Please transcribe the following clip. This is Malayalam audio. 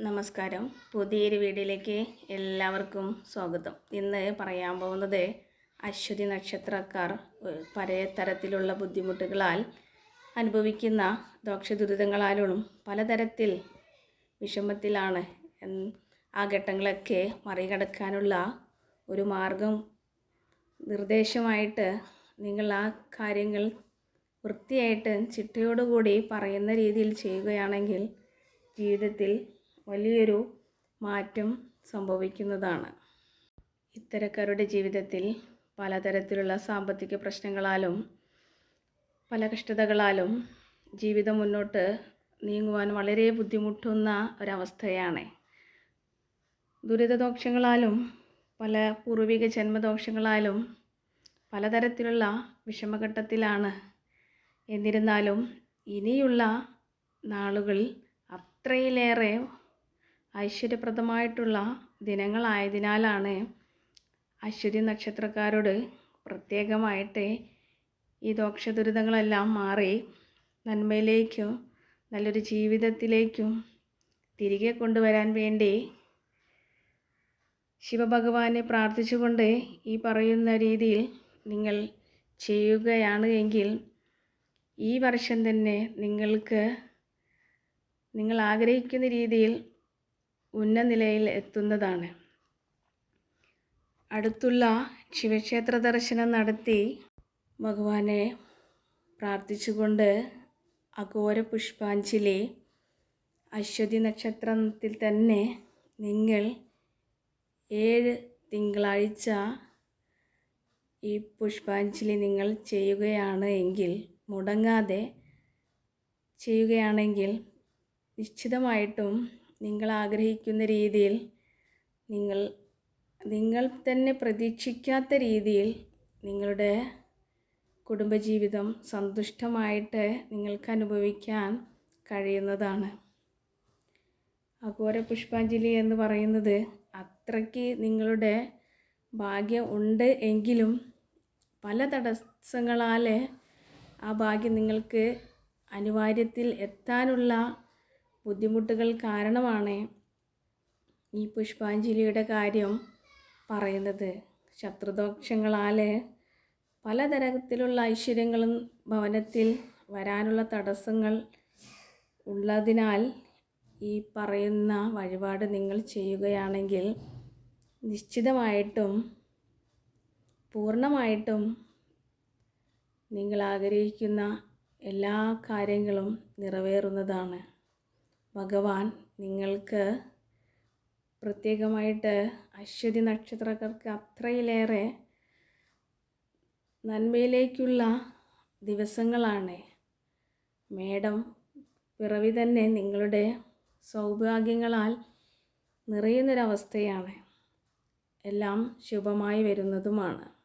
നമസ്കാരം. പുതിയൊരു വീഡിയോയിലേക്ക് എല്ലാവർക്കും സ്വാഗതം. ഇന്ന് പറയാൻ പോകുന്നത് അശ്വതി നക്ഷത്രക്കാർ ഏഹ്, പല തരത്തിലുള്ള ബുദ്ധിമുട്ടുകളാൽ അനുഭവിക്കുന്ന ദോഷദുരിതങ്ങളാലും പലതരത്തിൽ വിഷമത്തിലാണ് ആ ഘട്ടങ്ങളൊക്കെ മറികടക്കാനുള്ള ഒരു മാർഗം നിർദ്ദേശമായിട്ട് നിങ്ങൾ ആ കാര്യങ്ങൾ വൃത്തിയായിട്ട് ചിട്ടയോടുകൂടി പറയുന്ന രീതിയിൽ ചെയ്യുകയാണെങ്കിൽ ജീവിതത്തിൽ വലിയൊരു മാറ്റം സംഭവിക്കുന്നതാണ്. ഇത്തരക്കാരുടെ ജീവിതത്തിൽ പലതരത്തിലുള്ള സാമ്പത്തിക പ്രശ്നങ്ങളാലും പല കഷ്ടതകളാലും ജീവിതം മുന്നോട്ട് നീങ്ങുവാൻ വളരെ ബുദ്ധിമുട്ടുന്ന ഒരവസ്ഥയാണ്. ദുരിതദോഷങ്ങളാലും പല പൂർവിക ജന്മദോഷങ്ങളാലും പലതരത്തിലുള്ള വിഷമഘട്ടത്തിലാണ്. എന്നിരുന്നാലും ഇനിയുള്ള നാളുകൾ അത്രയിലേറെ ഐശ്വര്യപ്രദമായിട്ടുള്ള ദിനങ്ങളായതിനാലാണ് അശ്വതി നക്ഷത്രക്കാരോട് പ്രത്യേകമായിട്ട് ഈ ദോഷദുരിതങ്ങളെല്ലാം മാറി നന്മയിലേക്കും നല്ലൊരു ജീവിതത്തിലേക്കും തിരികെ കൊണ്ടുവരാൻ വേണ്ടി ശിവഭഗവാനെ പ്രാർത്ഥിച്ചുകൊണ്ട് ഈ പറയുന്ന രീതിയിൽ നിങ്ങൾ ചെയ്യുകയാണ് എങ്കിൽ ഈ വർഷം തന്നെ നിങ്ങൾക്ക് നിങ്ങൾ ആഗ്രഹിക്കുന്ന രീതിയിൽ ഉന്നത നിലയിൽ എത്തുന്നതാണ്. അടുത്തുള്ള ശിവക്ഷേത്ര ദർശനം നടത്തി ഭഗവാനെ പ്രാർത്ഥിച്ചുകൊണ്ട് അഘോര പുഷ്പാഞ്ജലി അശ്വതി നക്ഷത്രത്തിൽ തന്നെ നിങ്ങൾ ഏഴ് തിങ്കളാഴ്ച ഈ പുഷ്പാഞ്ജലി നിങ്ങൾ ചെയ്യുകയാണ് എങ്കിൽ മുടങ്ങാതെ ചെയ്യുകയാണെങ്കിൽ നിശ്ചിതമായിട്ടും നിങ്ങൾ ആഗ്രഹിക്കുന്ന രീതിയിൽ നിങ്ങൾ നിങ്ങൾ തന്നെ പ്രതീക്ഷിക്കാത്ത രീതിയിൽ നിങ്ങളുടെ കുടുംബജീവിതം സന്തുഷ്ടമായിട്ട് നിങ്ങൾക്ക് അനുഭവിക്കാൻ കഴിയുന്നതാണ്. അഘോര പുഷ്പാഞ്ജലി എന്ന് പറയുന്നത് അത്രയ്ക്ക് നിങ്ങളുടെ ഭാഗ്യം ഉണ്ട് എങ്കിലും പല തടസ്സങ്ങളാൽ ആ ഭാഗ്യം നിങ്ങൾക്ക് അനിവാര്യത്തിൽ എത്താനുള്ള ബുദ്ധിമുട്ടുകൾ കാരണമാണ് ഈ പുഷ്പാഞ്ജലിയുടെ കാര്യം പറയുന്നത്. ശത്രുദോഷങ്ങളാൽ പലതരത്തിലുള്ള ഐശ്വര്യങ്ങളും ഭവനത്തിൽ വരാനുള്ള തടസ്സങ്ങൾ ഉള്ളതിനാൽ ഈ പറയുന്ന വഴിപാട് നിങ്ങൾ ചെയ്യുകയാണെങ്കിൽ നിശ്ചിതമായിട്ടും പൂർണമായിട്ടും നിങ്ങൾ ആഗ്രഹിക്കുന്ന എല്ലാ കാര്യങ്ങളും നിറവേറുന്നതാണ്. ഭഗവാൻ നിങ്ങൾക്ക് പ്രത്യേകമായിട്ട് അശ്വതി നക്ഷത്രക്കാർക്ക് അത്രയിലേറെ നന്മയിലേക്കുള്ള ദിവസങ്ങളാണ്. മേഡം പിറവി തന്നെ നിങ്ങളുടെ സൗഭാഗ്യങ്ങളാൽ നിറയുന്നൊരവസ്ഥയാണ്. എല്ലാം ശുഭമായി വരുന്നതുമാണ്.